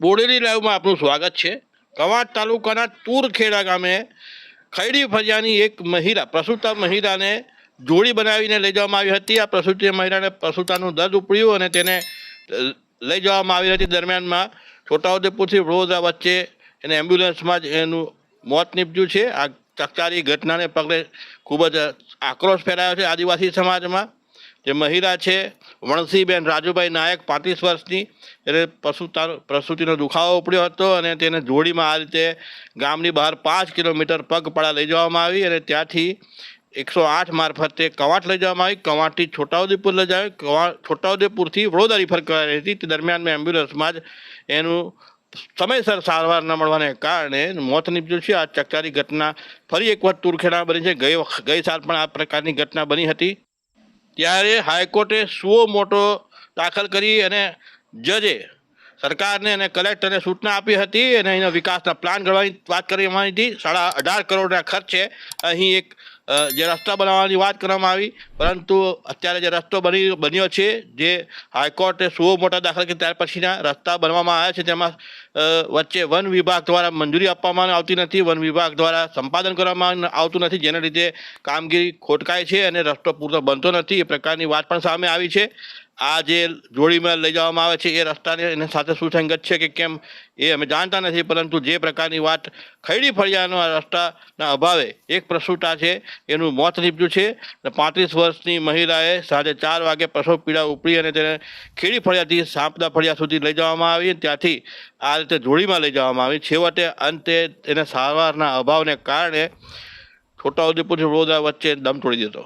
બોડેલી લાઈવમાં આપનું સ્વાગત છે. કવાંટ તાલુકાના તુરખેડા ગામે ખૈડી ફરિયાની એક મહિલા, પ્રસૂતા મહિલાને જોડી બનાવીને લઈ જવામાં આવી હતી. આ પ્રસૂતિ મહિલાને પ્રસૂતાનું દર્દ ઉપડ્યું અને તેને લઈ જવામાં આવી હતી. દરમિયાનમાં છોટાઉદેપુરથી વડોદરા વચ્ચે એને એમ્બ્યુલન્સમાં જ એનું મોત નીપજ્યું છે. આ ચકચારી ઘટનાને પગલે ખૂબ જ આક્રોશ ફેલાયો છે આદિવાસી સમાજમાં. જે મહિલા છે, વણસીબેન રાજુભાઈ નાયક પાંત્રીસ વર્ષની એટલે પ્રસૂતા પ્રસૂતિનો દુખાવો ઉપડ્યો હતો અને તેને જોડીમાં આ રીતે ગામની બહાર પાંચ કિલોમીટર પગપાળા લઈ જવામાં આવી અને ત્યાંથી એકસો આઠ મારફતે કવાંટ લઈ જવામાં આવી. કવાંટથી છોટાઉદેપુર લઈ જવાય. કવાંટ છોટાઉદેપુરથી વડોદરા રિફર કરાઈ હતી. તે દરમિયાન મેં એમ્બ્યુલન્સમાં જ એનું સમયસર સારવાર ન મળવાને કારણે મોત નીપજ્યું છે. આ ચકચારી ઘટના ફરી એક વખત તુરખેડા બની છે. ગઈ ગઈ સાલ પણ આ પ્રકારની ઘટના બની હતી. ત્યારે હાઈકોર્ટે સુઓ મોટો દાખલ કરી અને જજે સરકારને અને કલેક્ટરને સૂચના આપી હતી અને અહીંના વિકાસના પ્લાન ઘડવાની વાત કરવામાં આવી હતી. સાડા અઢાર કરોડના ખર્ચે અહીં એક જે રસ્તા બનાવવાની વાત કરવામાં આવી. પરંતુ અત્યારે જે રસ્તો બની, બન્યો છે, જે હાઈકોર્ટે સુઓ મોટા દાખલ કરી ત્યાર પછીના રસ્તા બનવામાં આવ્યા છે, તેમાં વચ્ચે વન વિભાગ દ્વારા મંજૂરી આપવામાં આવતી નથી. વન વિભાગ દ્વારા સંપાદન કરવામાં આવતું નથી, જેના લીધે કામગીરી ખોટકાય છે અને રસ્તો પૂરતો બનતો નથી. એ પ્રકારની વાત પણ સામે આવી છે. આ જે જોડીમાં લઈ જવામાં આવે છે એ રસ્તાને એને સાથે સુસંગત છે કે કેમ એ અમે જાણતા નથી, પરંતુ જે પ્રકારની વાત ખૈડી ફળિયાનો આ રસ્તાના અભાવે એક પ્રસૂતા છે, એનું મોત નીપજ્યું છે. પાંત્રીસ વર્ષની મહિલાએ સાંજે ચાર વાગે પ્રસવ પીડા ઉપડી અને તેને ખેડી ફળિયાથી સાંપદા ફળિયા સુધી લઈ જવામાં આવી ત્યાંથી આ રીતે જોડીમાં લઈ જવામાં આવી. છેવટે અંતે એને સારવારના અભાવને કારણે છોટાઉદેપુરથી વડોદરા વચ્ચે દમ તોડી દીધો.